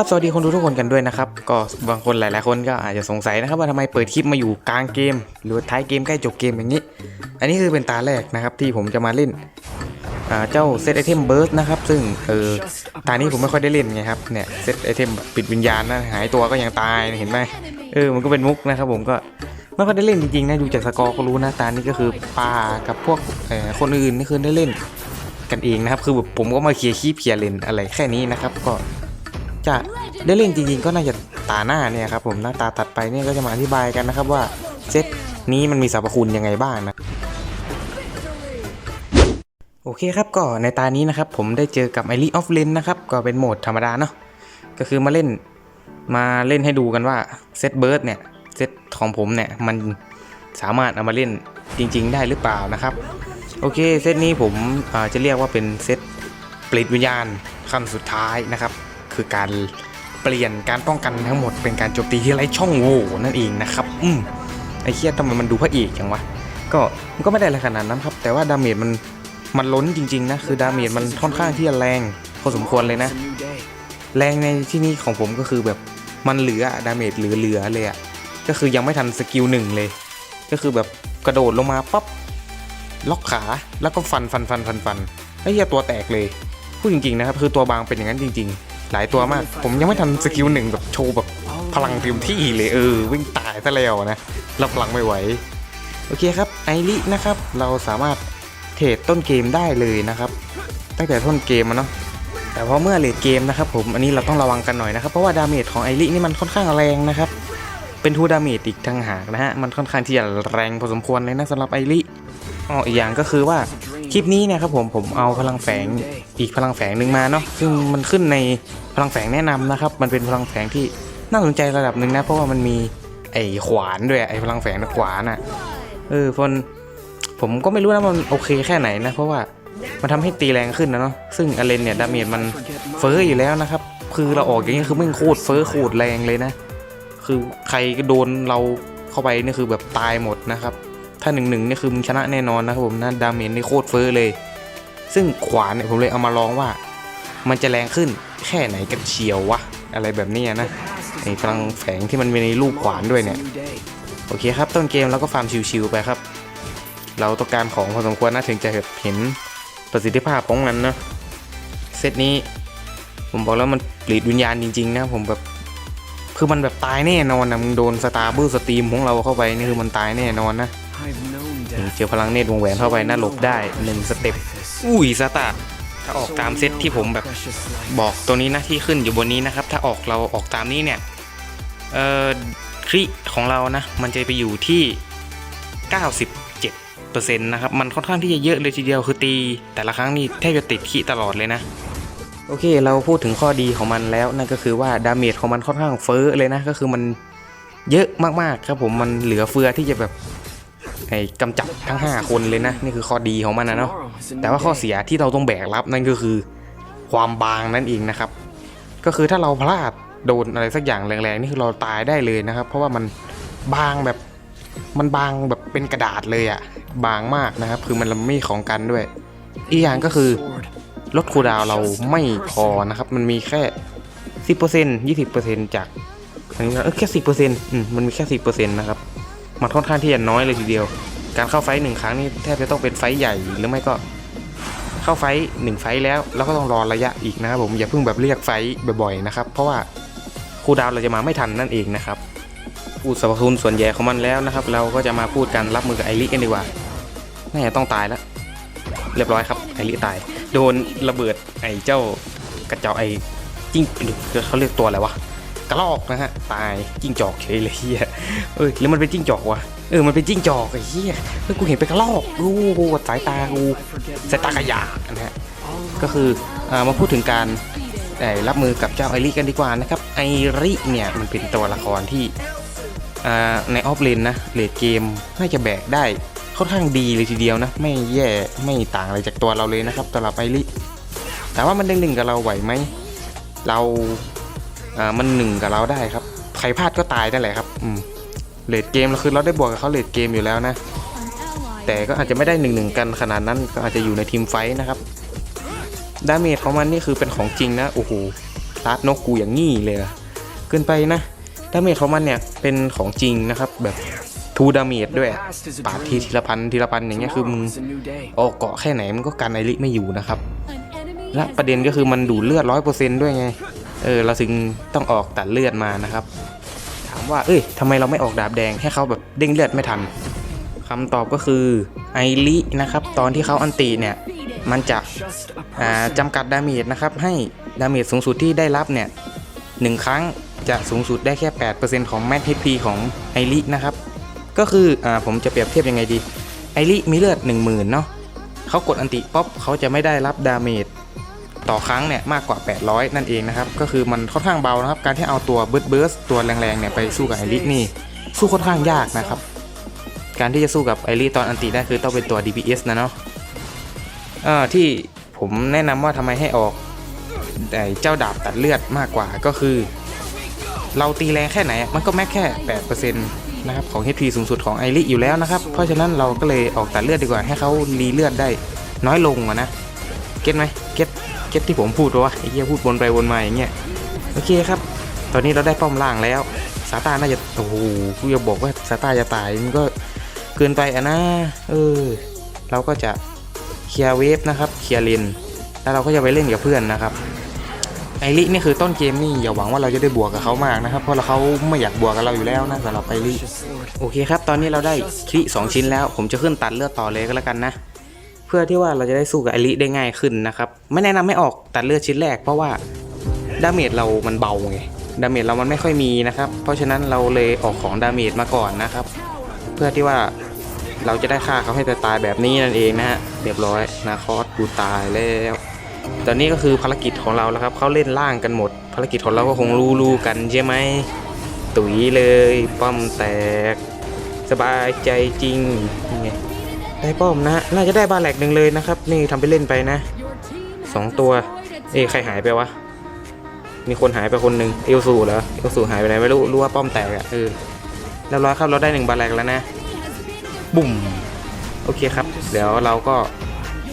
ครับ สวัสดีคนดูทุกคนกันด้วยนะครับ ก็บางคนหลาย ๆ คนก็อาจจะสงสัยนะครับว่าทำไมเปิดคลิปมาอยู่กลางเกม หรือท้ายเกมใกล้จบเกมอย่างนี้ อันนี้คือเป็นตาแรกนะครับที่ผมจะมาเล่นเจ้าเซตไอเทมเบิร์สนะครับซึ่งเออตานี้ผมไม่ค่อยได้เล่นไงครับเนี่ยเซตไอเทมปิดวิญญาณนะหายตัวก็ยังตายเห็นไหมเออมันก็เป็นมุกนะครับผมก็ไม่ค่อยได้เล่นจริงๆนะดูจากสกอร์ก็รู้นะตานี้ก็คือปลากับพวกคนอื่นนี่คือได้เล่นกันเองนะครับคือแบบผมก็มาเคลียร์คีบเคลียร์เลนอะไรแค่นี้นะครับก็ จะได้เล่นจริงๆก็น่าจะตาหน้าเนี่ยครับผมหน้าตาตัดไปเนี่ยก็จะมาอธิบายกันนะครับว่าเซตนี้มันมีสรรพคุณยังไงบ้างนะโอเคครับก็ในตานี้นะครับผมได้เจอกับไอรีออฟเลนนะครับก็เป็นโหมดธรรมดาเนาะก็คือมาเล่นมาเล่นให้ดูกันว่าเซตเบิร์ดเนี่ยเซตของผมเนี่ยมันสามารถเอามาเล่นจริง ๆ ได้หรือเปล่านะครับโอเคเซตนี้ผมจะเรียกว่าเป็นเซตปลิดวิญญาณขั้นสุดท้ายนะครับ คือการเปลี่ยนการป้องกันทั้งหมดเป็นการโจมตีที่ไร้ช่องโหว่นั่นเองนะครับ อืมไอ้เคียทำไมมันดูพระเอกจังวะ ก็มันก็ไม่ได้อะไรขนาดนั้นครับ แต่ว่าดาเมจมันมันล้นจริงๆนะ คือดาเมจมันค่อนข้างที่จะแรงพอสมควรเลยนะ แรงในที่นี้ของผมก็คือแบบมันเหลือดาเมจเหลือๆเลยอะก็คือยังไม่ทันสกิลหนึ่งเลย ก็คือแบบกระโดดลงมาปั๊บล็อกขาแล้วก็ฟันฟันฟันฟันฟันไอ้เหี้ยตัวแตกเลยพูดจริงๆนะครับคือตัวบางเป็นอย่างนั้นจริง ๆ หลายตัวมาก ผมยังไม่ทันสกิลหนึ่งแบบโชว์แบบพลังเต็มที่เลยเออ วิ่งตายซะแล้วนะรับพลังไม่ไหว โอเคครับไอรินะครับ เราสามารถเทรดต้นเกมได้เลยนะครับ ตั้งแต่ต้นเกมอะเนาะแต่พอเมื่อเลดเกมนะครับผมอันนี้เราต้องระวังกันหน่อยนะครับ เพราะว่าดาเมจของไอรินี่มันค่อนข้างแรงนะครับ เป็นทูดาเมจอีกทางหากนะฮะมันค่อนข้างที่จะแรงพอสมควรเลยนะสำหรับไอริอ๋ออีกอย่างก็คือว่า คลิปนี้นะครับผมผมเอาพลังแฝงอีกพลังแฝงหนึ่งมาเนาะซึ่งมันขึ้นในพลังแฝงแนะนำนะครับ มันเป็นพลังแฝงที่น่าสนใจระดับหนึ่งนะ เพราะว่ามันมีไอ้ขวานด้วยไอ้พลังแฝงขวานอะเออฟนผมก็ไม่รู้นะมันโอเคแค่ไหนนะ เพราะว่ามันทำให้ตีแรงขึ้นนะเนาะซึ่งอเลนเนี่ยดาเมจมันเฟ้ออยู่แล้วนะครับ คือเราออกอย่างนี้คือไม่งโคตรเฟ้อโคตรแรงเลยนะ คือใครก็โดนเราเข้าไปนี่คือแบบตายหมดนะครับ ถ้าหนึ่งหนึ่งนี่คือมึงชนะแน่นอนนะครับผมนะดาเมจนี่โคตรเฟ้อเลย ซึ่งขวานเนี่ยผมเลยเอามาลองว่า มันจะแรงขึ้นแค่ไหนกันเชียววะ อะไรแบบนี้นะไอ้พลังแฝงที่มันมีในรูปขวานด้วยเนี่ย โอเคครับ ต้นเกมเราก็ฟาร์มชิวๆไปครับ เราต้องการของพอสมควรนะถึงจะเห็นประสิทธิภาพของมันนะเซตนี้ ผมบอกแล้วมันปลีดวิญญาณจริงๆนะผมแบบคือมันแบบตายแน่นอนนะมึงโดนสตาร์บูสตรีมของเราเข้าไปนี่คือมันตายแน่นอนนะ เจอพลังเนตรวงแหวนเข้าไปน่าหลบได้หนึ่งสเต็ปอุ้ยสตาร์ถ้าออกตามเซตที่ผมแบบบอกตัวนี้นะที่ขึ้นอยู่บนนี้นะครับ ถ้าออกเราออกตามนี้เนี่ยเอ่อคริของเรานะ มันจะไปอยู่ที่ 97%นะครับ มันค่อนข้างที่จะเยอะเลยทีเดียวคือตี แต่ละครั้งนี่แทบจะติดขีตลอดเลยนะโอเค เราพูดถึงข้อดีของมันแล้วนั่นก็คือว่าดาเมจของมันค่อนข้างเฟ้อเลยนะ ก็คือมันเยอะมากๆครับผมมันเหลือเฟือที่จะแบบ ไอ้กำจัดทั้ง 5 คนเลยนะ นี่คือข้อดีของมันนะเนาะแต่ว่าข้อเสียที่เราต้องแบกรับนั่นก็คือ ความบางนั่นเองนะครับ ก็คือถ้าเราพลาดโดนอะไรสักอย่างแรงๆนี่คือเราตายได้เลยนะครับ เพราะว่ามันบางแบบมันบางแบบเป็นกระดาษเลยอะบางมากนะครับ คือมันไม่มีของกันด้วย อีกอย่างก็คือลดคูลดาวน์เราไม่พอนะครับ มันมีแค่สิบเปอร์เซ็นต์ยี่สิบเปอร์เซ็นต์จากอันนี้เออแค่สิบเปอร์เซ็นต์อืมมันมีแค่สิบเปอร์เซ็นต์นะครับ มันค่อนข้างที่จะน้อยเลยทีเดียว การเข้าไฟหนึ่งครั้งนี่แทบจะต้องเป็นไฟใหญ่หรือไม่ก็เข้าไฟหนึ่งไฟแล้วแล้วก็ต้องรอระยะอีกนะครับผมอย่าเพิ่งแบบเรียกไฟบ่อยๆนะครับ เพราะว่าคูดาวเราจะมาไม่ทันนั่นเองนะครับพูดสรรพคุณส่วนใหญ่ของมันแล้วนะครับ เราก็จะมาพูดกันรับมือกับไอริกันดีกว่าน่าจะต้องตายแล้วเรียบร้อยครับไอริตาย โดนระเบิดไอเจ้ากระเจอกไอจิ้งเขาเรียกตัวอะไรวะ กระรอกนะฮะตายจิ้งจอกเฉยเลยเฮียเอ้ยหรือมันเป็นจิ้งจอกวะเออมันเป็นจิ้งจอกไอ้เฮียเฮ้ยกูเห็นเป็นกระรอกกูสายตากูสายตากระยานะฮะก็คืออ่ามาพูดถึงการรับมือกับเจ้าไอริกันดีกว่านะครับไอริเนี่ยมันเป็นตัวละครที่ในออฟเลนนะเลดเกมน่าจะแบกได้ค่อนข้างดีเลยทีเดียวนะ ไม่แย่ไม่ต่างอะไรจากตัวเราเลยนะครับสำหรับไอริแต่ว่ามันได้หนึ่งกับเราไหวไหมเรา อ่ามันหนึ่งกับเราได้ครับ ใครพลาดก็ตายนั่นแหละครับอืมเลดเกมเราคือเราได้บวกกับเขาเลดเกมอยู่แล้วนะ แต่ก็อาจจะไม่ได้หนึ่งหนึ่งกันขนาดนั้นก็อาจจะอยู่ในทีมไฟท์นะครับดาเมจของมันนี่คือเป็นของจริงนะ โอ้โหลาดนกกูอย่างงี้เลยเกินไปนะดาเมจของมันเนี่ยเป็นของจริงนะครับแบบทูดาเมจด้วยปาดทีทีละพันทีละพันอย่างเงี้ยคือมึงออกเกาะแค่ไหนมันก็กันไอริไม่อยู่นะครับ และประเด็นก็คือมันดูดเลือดร้อยเปอร์เซนต์ด้วยไง เออเราถึงต้องออกตัดเลือดมานะครับ ถามว่าเอ้ยทำไมเราไม่ออกดาบแดงให้เขาแบบเด้งเลือดไม่ทันคำตอบก็คือไอรินะครับ ตอนที่เขาอันตีเนี่ยมันจะอ่าจำกัดดาเมจนะครับ ให้ดาเมจสูงสุดที่ได้รับเนี่ยหนึ่งครั้งจะสูงสุดได้แค่ 8%ของแม็ก HP ของไอรินะครับ ก็คืออผมจะเปรียบเทียบยังไงดี ไอริมีเลือด 10,000 เนาะเขากดอันติป๊อปเขาจะไม่ได้รับดาเมจ ต่อครั้งเนี่ยมากกว่า 800 นั่นเองนะครับ ก็คือมันค่อนข้างเบานะครับ การที่เอาตัวเบิร์ดเบิร์สตัวแรงๆเนี่ยไปสู้กับไอรินี่ สู้ค่อนข้างยากนะครับ การที่จะสู้กับไอริตอนอันติได้คือต้องเป็นตัว DPS นะเนาะเอ่อที่ผมแนะนำว่าทำไมให้ออกแต่เจ้าดาบตัดเลือดมากกว่าก็คือ เราตีแรงแค่ไหน มันก็แม้แค่ 8%นะครับของ HP สูงสุดของไอริอยู่แล้วนะครับ เพราะฉะนั้นเราก็เลยออกตัดเลือดดีกว่าให้เขารีเลือดได้น้อยลงนะ เก็ตไหมเก็ต เก็ตที่ผมพูดวะไอ้เหี้ยพูดวนไปวนมาอย่างเงี้ยโอเคครับ ตอนนี้เราได้ป้อมล่างแล้วซาตาน่าจะโอ้โหกูจะบอกว่าซาตาจะตายมันก็เกินไปอะนะเออเราก็จะเคลียร์เวฟนะครับเคลียร์เลนแล้วเราก็จะไปเล่นกับเพื่อนนะครับไอรินี่คือต้นเกมนี่อย่าหวังว่าเราจะได้บวกกับเขามากนะครับ เพราะเราเขาไม่อยากบวกกับเราอยู่แล้วนะสำหรับไอริโอเคครับ ตอนนี้เราได้คลิสองชิ้นแล้ว ผมจะขึ้นตัดเลือดต่อเลยก็แล้วกันนะ เพื่อที่ว่าเราจะได้สู้กับไอริได้ง่ายขึ้นนะครับไม่แนะนำให้ออกตัดเลือดชิ้นแรก เพราะว่าดาเมจเรามันเบาไงดาเมจเรามันไม่ค่อยมีนะครับเพราะฉะนั้นเราเลยออกของดาเมจมาก่อนนะครับ เพื่อที่ว่าเราจะได้ฆ่าเขาให้ตายแบบนี้นั่นเองนะฮะเรียบร้อยนาคอสกูตายแล้วตอนนี้ก็คือภารกิจของเราแล้วครับเขาเล่นล่างกันหมด ภารกิจของเราก็คงรู้ๆกันใช่ไหมตุ๋ยเลยป้อมแตก สบายใจจริงไง ได้ป้อมนะน่าจะได้บาแหลกหนึ่งเลยนะครับ นี่ทำไปเล่นไปนะสองตัว เอ้ใครหายไปวะ มีคนหายไปคนหนึ่งเอลสูเหรอเอลสูหายไปไหนไม่รู้รู้ว่าป้อมแตกอะเออเรียบร้อยครับเราได้หนึ่งบาแหลกแล้วนะบุ่มโอเคครับ เดี๋ยวเราก็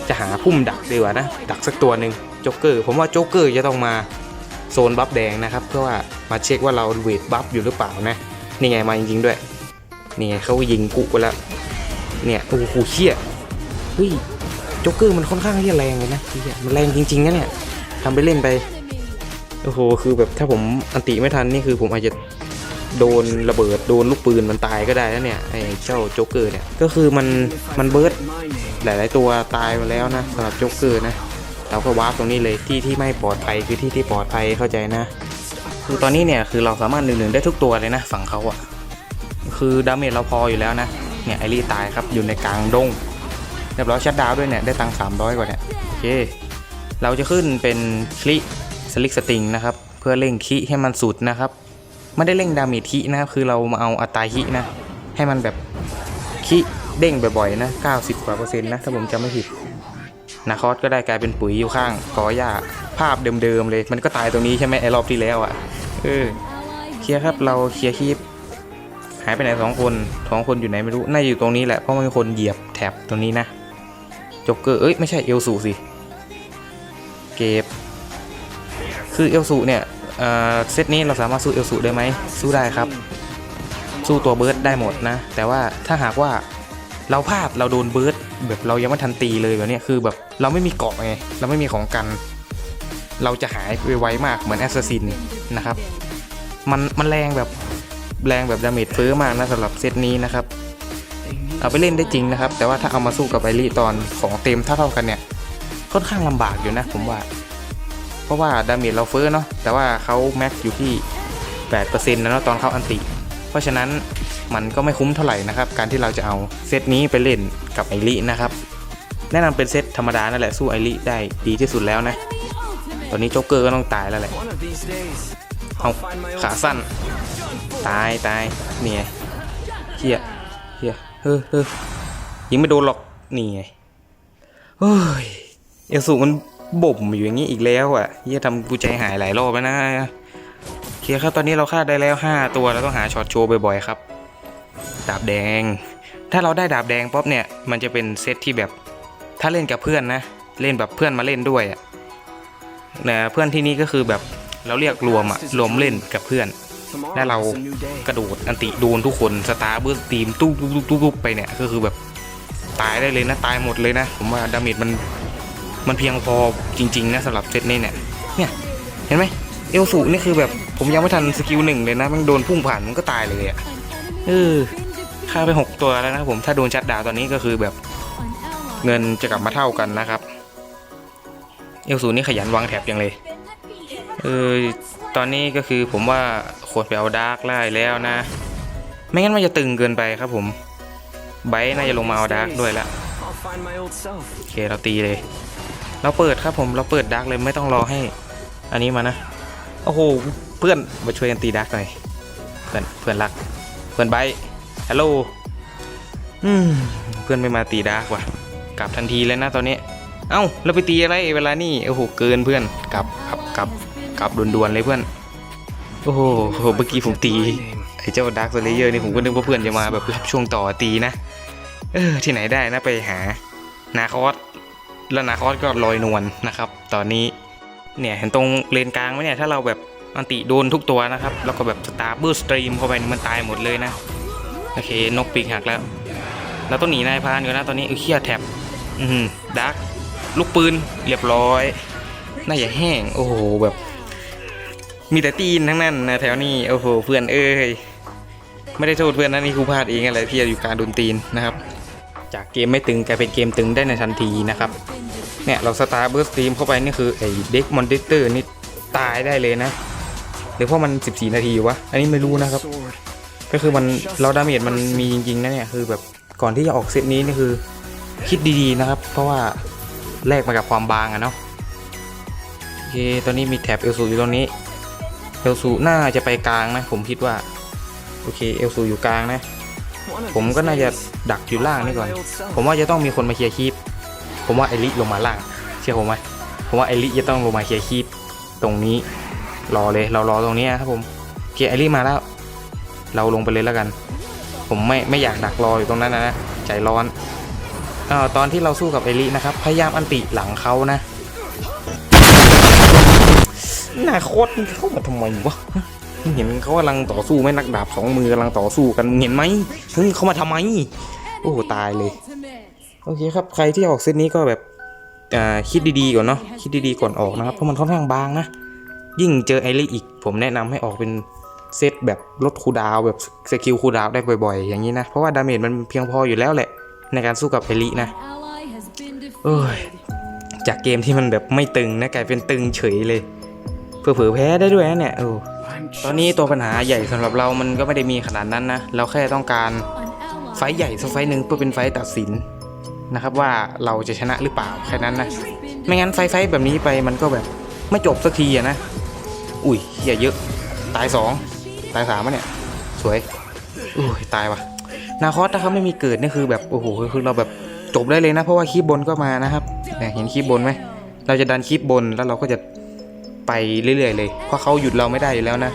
จะหาพุ่มดักดีกว่านะ ดักสักตัวหนึ่งโจ๊กเกอร์ ผมว่าโจ๊กเกอร์จะต้องมาโซนบัฟแดงนะครับ เพื่อว่ามาเช็คว่าเราเวทบัฟอยู่หรือเปล่านะ นี่ไงมาจริงๆด้วย นี่ไงเขายิงกุไปแล้ว เนี่ยโอ้โหเชี่ยเฮ้ยโจ๊กเกอร์มันค่อนข้างที่จะแรงเลยนะเหี้ยมันแรงจริงๆนะเนี่ยทำไปเล่นไปโอ้โหคือแบบถ้าผมอันติไม่ทันนี่คือผมอาจจะโดนระเบิดโดนลูกปืนมันตายก็ได้แล้วเนี่ยไอ้เจ้าโจ๊กเกอร์เนี่ยก็คือมันมันเบิร์ดหลาย ๆ ตัวตายมาแล้วนะสำหรับโจ๊กเกอร์นะเราก็วาร์ปตรงนี้เลยที่ที่ไม่ปลอดภัยคือที่ที่ปลอดภัยเข้าใจนะ คือตอนนี้เนี่ยคือเราสามารถหนึ่งๆได้ทุกตัวเลยนะฝั่งเขาอะคือดาเมจเราพออยู่แล้วนะ เนี่ยไอรีตายครับอยู่ในกลางดงเรียบร้อยชัดดาวด้วยเนี่ยได้ตังค์300 กว่าเนี่ยโอเค เราจะขึ้นเป็นคลิสลิกสติงนะครับเพื่อเร่งคิให้มันสุดนะครับไม่ได้เร่งดาเมจคินะครับคือเรามาเอาอัตราคินะให้มันแบบคิเด้งบ่อยๆนะ 90 กว่าเปอร์เซ็นต์นะถ้าผมจำไม่ผิดนาคอสก็ได้กลายเป็นปุ๋ยอยู่ข้างกอหญ้าภาพเดิมๆเลย มันก็ตายตรงนี้ใช่ไหมไอรอบที่แล้วอะ่ะเออเคลียร์ครับเราเคลียร์คีป หายไปไหนสองคนสองคนอยู่ไหนไม่รู้ น่าจะอยู่ตรงนี้แหละ เพราะมันมีคนเหยียบแท็บตรงนี้นะจ็กเกอร์ เอ้ย ไม่ใช่เอลสูสิ เก็บ คือเอลสูเนี่ยเซตนี้เราสามารถสู้เอลสูได้ไหม สู้ได้ครับ สู้ตัวเบิร์ดได้หมดนะ แต่ว่าถ้าหากว่าเราพลาดเราโดนเบิร์ดแบบเรายังไม่ทันตีเลยแบบนี้คือแบบเราไม่มีเกาะไง เราไม่มีของกัน เราจะหายไปไวมากเหมือนแอสซัสซินนะครับ มันมันแรงแบบ แรงแบบดาเมจเฟ้อมากนะสำหรับเซตนี้นะครับ เอาไปเล่นได้จริงนะครับ แต่ว่าถ้าเอามาสู้กับไบรี่ตอนของเต็มเท่าๆกันเนี่ย ค่อนข้างลำบากอยู่นะผมว่า เพราะว่าดาเมจเราเฟ้อเนาะแต่ว่าเขาแม็กอยู่ที่8%นะเนาะตอนเขาอันติ เพราะฉะนั้นมันก็ไม่คุ้มเท่าไหร่นะครับ การที่เราจะเอาเซตนี้ไปเล่นกับไอรินะครับ แนะนำเป็นเซตธรรมดานั่นแหละสู้ไอริได้ดีที่สุดแล้วนะ ตอนนี้โจ๊กเกอร์ก็ต้องตายแล้วแหละเอาขาสั้น ตายตายนี่ไงเฮียเฮียเฮ้อเฮ้อยิงไม่โดนหรอกนี่ไงเฮ้ยเอลสูมันบ่มอยู่อย่างนี้อีกแล้วอะเฮียทำกูใจหายหลายรอบแล้วนะโอเคครับตอนนี้เราฆ่าได้แล้ว 5 ตัวเราต้องหาช็อตโชว์บ่อยๆครับ ดาบแดง ถ้าเราได้ดาบแดงป๊อปเนี่ย มันจะเป็นเซตที่แบบถ้าเล่นกับเพื่อนนะ เล่นแบบเพื่อนมาเล่นด้วยอะนะเพื่อนที่นี่ก็คือแบบเราเรียกรวมอะรวมเล่นกับเพื่อน แล้วเรากระโดดอันติโดนทุกคนสตาร์เบิร์สตีมตุ๊บตุ๊บตุ๊บตุ๊บตุ๊บไปเนี่ยก็คือแบบตายได้เลยนะตายหมดเลยนะ ผมว่าดาเมจมันมันเพียงพอจริง ๆ นะสำหรับเซตนี้เนี่ยเนี่ยเห็นไหมเอลสูนี่คือแบบผมยังไม่ทันสกิลหนึ่งเลยนะ มันโดนพุ่งผ่านมันก็ตายเลยอะเออฆ่าไปหกตัวแล้วนะครับผมถ้าโดนชัดดาวตอนนี้ก็คือแบบเงินจะกลับมาเท่ากันนะครับ เอลสูนี่ขยันวางแถบยังเลยเออตอนนี้ก็คือผมว่า ควรไปเอาดาร์กไล่แล้วนะ ไม่งั้นมันจะตึงเกินไปครับผม ไบร์ทน่าจะลงมาเอาดาร์กด้วยละ I'll find my old self. โอเคเราตีเลย เราเปิดครับผมเราเปิดดาร์กเลยไม่ต้องรอให้ อันนี้มานะโอ้โหเพื่อนมาช่วยกันตีดาร์กหน่อยเพื่อนเพื่อนรัก เพื่อนไบร์ทฮัลโหลอืมเพื่อนไม่มาตีดาร์กว่ะกลับทันทีเลยนะตอนนี้ เอ้าเราไปตีอะไรเวลานี่โอ้โหเกินเพื่อนกลับกลับกลับกลับด่วนๆเลยเพื่อน โอ้โหเมื่อกี้ผมตีไอ้เจ้าดาร์คเลเยอร์นี่ผมก็นึกว่าเพื่อนจะมาแบบรับช่วงต่อตีนะ เออที่ไหนได้นะไปหานาคอสแล้วนาคอสก็ลอยนวลนะครับ ตอนนี้เนี่ยเห็นตรงเลนกลางไหมเนี่ยถ้าเราแบบอันติโดนทุกตัวนะครับ แล้วก็แบบสตาร์บอร์สตรีมเข้าไปมันตายหมดเลยนะ โอเคนกปีกหักแล้ว เราต้องหนีนายพานอยู่นะตอนนี้เออเครียแท็บอืมดักลูกปืนเรียบร้อย น่าจะแห้ง โอ้โหแบบ มีแต่ตีนทั้งนั้นนะแถวนี้โอ้โหเพื่อนเอ้ยไม่ได้โทษเพื่อนนะนี่ครูพลาดเองอะไรที่อยู่การโดนตีนนะครับ จากเกมไม่ตึงกลายเป็นเกมตึงได้ในทันทีนะครับเนี่ยเราสตาร์เบอร์สตรีมเข้าไปนี่คือไอ้เด็กมอนเตอร์นี่ตายได้เลยนะหรือเพราะมัน 14 นาทีวะอันนี้ไม่รู้นะครับ ก็คือมันเราดาเมจมันมีจริงๆนะเนี่ยคือแบบก่อนที่จะออกเซตนี้นี่คือ คิดดีๆนะครับ เพราะว่าแลกมากับความบางอะเนาะโอเคตอนนี้มีแถบเอลซูอยู่ตรงนี้ เอลซูน่าจะไปกลางนะ ผมคิดว่า โอเคเอลซูอยู่กลางนะ ผมก็น่าจะดักอยู่ล่างนี่ก่อน ผมว่าจะต้องมีคนมาเคลียร์คีปผมว่าไอริลงมาล่าง เชื่อผมไหมผมว่าไอริจะต้องลงมาเคลียร์คีปตรงนี้รอเลยเรารอตรงนี้ครับผมโอเคไอริมาแล้ว เราลงไปเลยแล้วกัน ผมไม่ไม่อยากดักรออยู่ตรงนั้นนะใจร้อนอ่อตอนที่เราสู้กับไอรินะครับพยายามอันติหลังเขานะ นาโคตรมันเข้ามาทำไมวะมึงเห็นเขากำลังต่อสู้ไหมนักดาบสองมือกำลังต่อสู้กันมึงเห็นไหมเฮ้ยเขามาทำไม โอ้ตายเลย โอเคครับใครที่ออกเซตนี้ก็แบบคิดดีๆก่อนเนาะคิดดีๆก่อนออกนะครับเพราะมันค่อนข้างบางนะยิ่งเจอไอรีอีก ผมแนะนำให้ออกเป็นเซตแบบลดคูดาวแบบสกิลคูดาวได้บ่อยๆ อย่างนี้นะ เพราะว่าดาเมจมันเพียงพออยู่แล้วแหละ ในการสู้กับไอรีนะโอ้ยจากเกมที่มันแบบไม่ตึงนะกลายเป็นตึงเฉยเลย เผื่อแพ้ได้ด้วยนะเนี่ยโอ้ตอนนี้ตัวปัญหาใหญ่สำหรับเรามันก็ไม่ได้มีขนาดนั้นนะ เราแค่ต้องการไฟใหญ่สักไฟหนึ่งเพื่อเป็นไฟตัดสินนะครับว่าเราจะชนะหรือเปล่าแค่นั้นนะ ไม่งั้นไฟไฟแบบนี้ไปมันก็แบบไม่จบสักทีอะนะ อุ้ยเหี้ยเยอะ ตายสองตายสามอะเนี่ย สวยอุ้ยตายวะนาคอสถ้าเขาไม่มีเกิดนี่คือแบบโอ้โหคือเราแบบจบได้เลยนะ เพราะว่าคีบบนก็มานะครับเนี่ยเห็นคีบบนไหมเราจะดันคีบบนแล้วเราก็จะ ไปเรื่อยๆเลย เพราะเขาหยุดเราไม่ได้อยู่แล้วนะ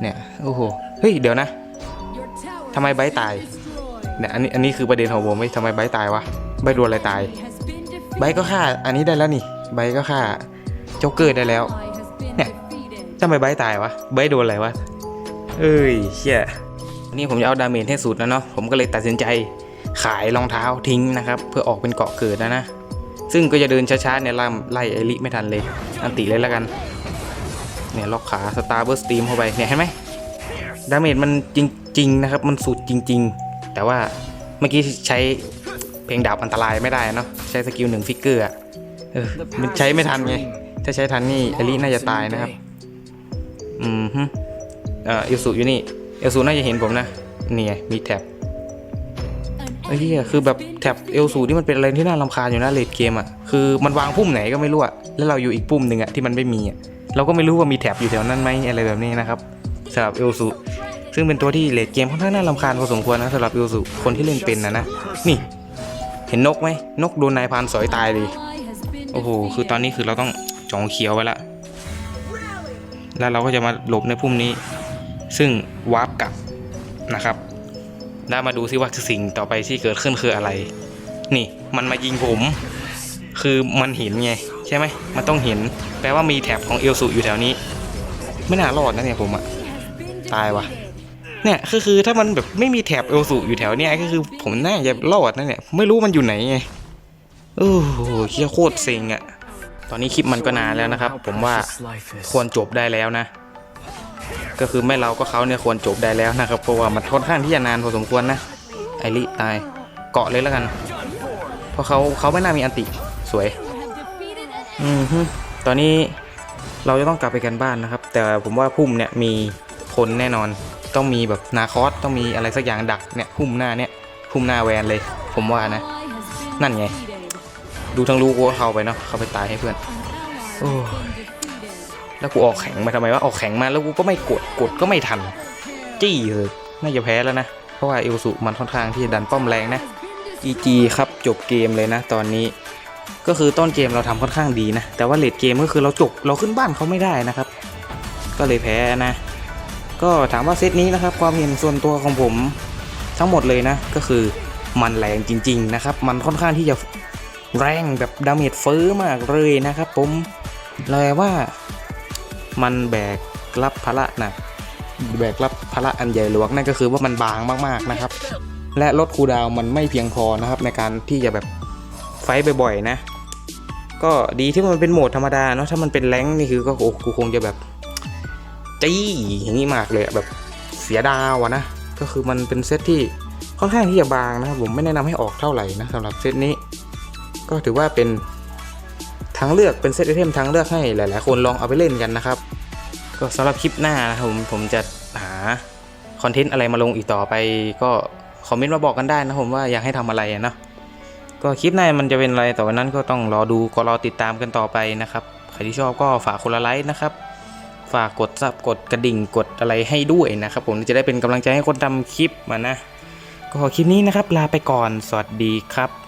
เนี่ย โอ้โห เฮ้ย เดี๋ยวนะทำไมไบร์ตาย เนี่ย อันนี้ อันนี้คือประเด็นของผมไม่ทำไมไบร์ตายวะ ไบร์ทโดนอะไรตาย ไบก็ฆ่า อันนี้ได้แล้วนี่ ไบก็ฆ่าโจ๊กเกอร์ได้แล้ว เนี่ยทำไมไบร์ตายวะ ไบโดนอะไรวะ เอ้ยเชี่ยนี่ผมจะเอาดาเมจให้สุดนะเนาะ ผมก็เลยตัดสินใจขายรองเท้าทิ้งนะครับ เพื่อออกเป็นเกาะเกิดนะนะ ซึ่งก็จะเดินช้าๆเนี่ยไล่ไล่ไอริไม่ทันเลย อันติเลยแล้วกัน เนี่ยล็อกขาสตาร์เบอร์สตีมเข้าไป เนี่ยเห็นไหมดาเมจมันจริงๆนะครับ มันสุดจริง ๆ แต่ว่าเมื่อกี้ใช้เพลงดาบอันตรายไม่ได้เนาะ ใช้สกิลหนึ่งฟิกเกอร์อะเออมันใช้ไม่ทันไง ถ้าใช้ทันนี่ไอลิน่าจะตายนะครับ อืมฮึเออเอลสูอยู่นี่เอลสูน่าจะเห็นผมนะ นี่ไงมีแท็บ ไอ้เหี้ยคือแบบแท็บเอลสูที่มันเป็นอะไรที่น่ารำคาญอยู่นะเลดเกมอะคือมันวางพุ่มไหนก็ไม่รู้อะแล้วเราอยู่อีกปุ่มหนึ่งอะที่มันไม่มีอะเราก็ไม่รู้ว่ามีแท็บอยู่แถวนั้นไหมอะไรแบบนี้นะครับสำหรับเอลสูซึ่งเป็นตัวที่เลดเกมค่อนข้างน่ารำคาญพอสมควรนะสำหรับเอิวสุคนที่เล่นเป็นนะนะนี่ เห็นนกไหมนกโดนนายพานสอยตายเลยโอ้โหคือตอนนี้คือเราต้องจองเขียวไว้ละแล้วเราก็จะมาหลบในพุ่มนี้ ซึ่งวาร์ปกลับนะครับ แล้วมาดูซิว่าสิ่งต่อไปที่เกิดขึ้นคืออะไร นี่มันมายิงผม คือมันเห็นไงใช่ไหมมันต้องเห็น แปลว่ามีแถบของเอลสุอยู่แถวนี้ ไม่น่ารอดนะเนี่ยผมอะตายวะเนี่ยคือคือถ้ามันแบบไม่มีแถบเอลสุอยู่แถวเนี้ยก็คือ ผมน่าจะรอดนะเนี่ยไม่รู้มันอยู่ไหนไงโอ้โหเคียโคตรเซ็งอะตอนนี้คลิปมันก็นานแล้วนะครับ ผมว่าควรจบได้แล้วนะ ก็คือไม่เราก็เขาเนี่ยควรจบได้แล้วนะครับเพราะว่ามันค่อนข้างที่จะนานพอสมควรนะไอริตายเกาะเลยแล้วกัน เพราะเขาเขาไม่น่ามีอันติสวยอืมฮึตอนนี้เราจะต้องกลับไปกันบ้านนะครับ แต่ผมว่าพุ่มเนี่ยมีคนแน่นอนต้องมีแบบนาคอสต้องมีอะไรสักอย่างดักเนี่ยพุ่มหน้าเนี่ยพุ่มหน้าแวนเลย ผมว่านะ นั่นไง ดูทั้งรู้กูก็เขาไปเนาะเขาไปตายให้เพื่อนโอ้ แล้วกูออกแข็งมาทำไมวะออกแข็งมาแล้วกูก็ไม่กดกดก็ไม่ทัน จี้เลยน่าจะแพ้แล้วนะ เพราะว่าเอลสุมันค่อนข้างที่จะดันป้อมแรงนะ GG ครับจบเกมเลยนะ ตอนนี้ ก็คือต้นเกมเราทำค่อนข้างดีนะ แต่ว่าเลดเกมก็คือเราจบเราขึ้นบ้านเขาไม่ได้นะครับ ก็เลยแพ้นะ ก็ถามว่าเซตนี้นะครับ ความเห็นส่วนตัวของผมทั้งหมดเลยนะ ก็คือมันแรงจริง ๆนะครับ มันค่อนข้างที่จะแรงแบบดาเมจเฟ้อมากเลยนะครับผมเลยว่า มันแบกรับภาระหนักแบกรับภาระอันใหญ่หลวงนั่นก็คือว่ามันบางมากๆนะครับ และลดคูดาวมันไม่เพียงพอนะครับในการที่จะแบบไฟบ่อยๆนะ ก็ดีที่มันเป็นโหมดธรรมดาเนาะถ้ามันเป็นแรงนี่คือก็โอ้กูคงจะแบบจี้อย่างนี้มากเลยแบบเสียดาวอะนะก็คือมันเป็นเซตที่ค่อนข้างที่จะบางนะครับผมไม่แนะนำให้ออกเท่าไหร่นะสำหรับเซตนี้ ก็ถือว่าเป็น ทางเลือกเป็นเซตไอเทมทางเลือกให้หลาย ๆ คนลองเอาไปเล่นกันนะครับ ก็สำหรับคลิปหน้านะครับผมผมจะหาคอนเทนต์อะไรมาลงอีกต่อไป ก็คอมเมนต์มาบอกกันได้นะผมว่าอยากให้ทำอะไรนะก็คลิปหน้ามันจะเป็นอะไรแต่วันนั้นก็ต้องรอดูก็รอติดตามกันต่อไปนะครับใครที่ชอบก็ฝากคนละไลค์นะครับ ฝากกดซับกดกระดิ่งกดอะไรให้ด้วยนะครับ ผมจะได้เป็นกำลังใจให้คนทำคลิปมานะ ก็คลิปนี้นะครับลาไปก่อนสวัสดีครับ